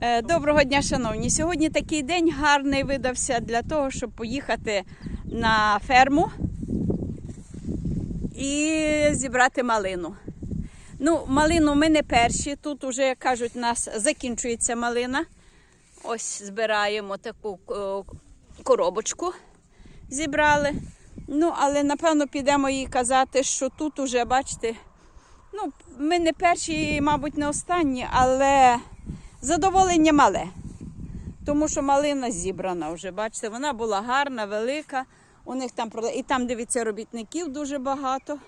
Е, Доброго дня, шановні. Сьогодні такий день гарний видався для того, щоб поїхати на ферму і зібрати малину. Ну, малину ми не перші. Тут як кажуть, у нас закінчується малина. Ось збираємо таку е, коробочку. Зібрали. Ну, але напевно підемо їй казати, що тут уже, бачите, ну, ми не перші, мабуть, не останні, але задоволення мале. Тому що малина зібрана вже. Бачите, вона була гарна, велика. У них там і там, дивіться, робітників дуже багато.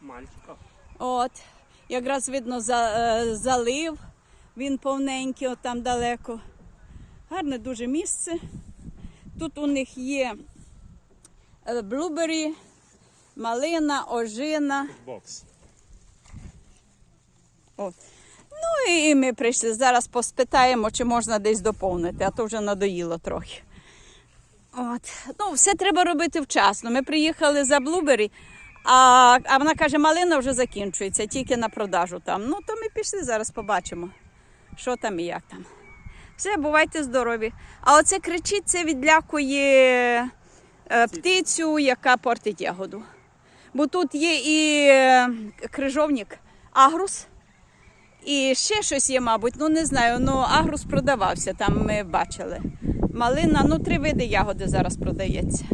Мальчика. От, якраз видно за, е, залив, він повненький, от там далеко. Гарне дуже місце. Тут у них є е, блубері, малина, ожина. Бокс. От. Ну і ми прийшли. Зараз поспитаємо, чи можна десь доповнити, а то вже надоїло трохи. От. Ну, все треба робити вчасно. Ми приїхали за Блубері, а, а вона каже, малина вже закінчується, тільки на продажу там. Ну, то ми пішли, зараз побачимо, що там і як там. Все, бувайте здорові. А оце кричить, це відлякує е, птицю, яка портить ягоду. Бо тут є і е, крижовник, агрус. І ще щось є, мабуть, ну не знаю. Ну агрус продавався, там ми бачили. Малина, ну три види ягоди зараз продається.